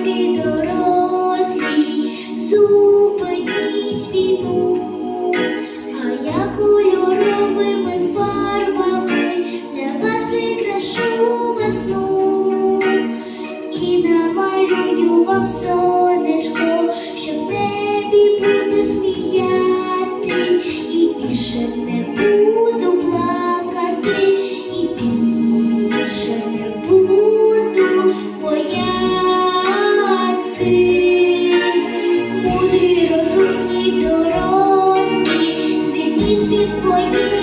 добрі дорослі, зупиніть війну, а я кольоровими фарбами для вас прикрашу весну. І намалюю вам сонечко, will do.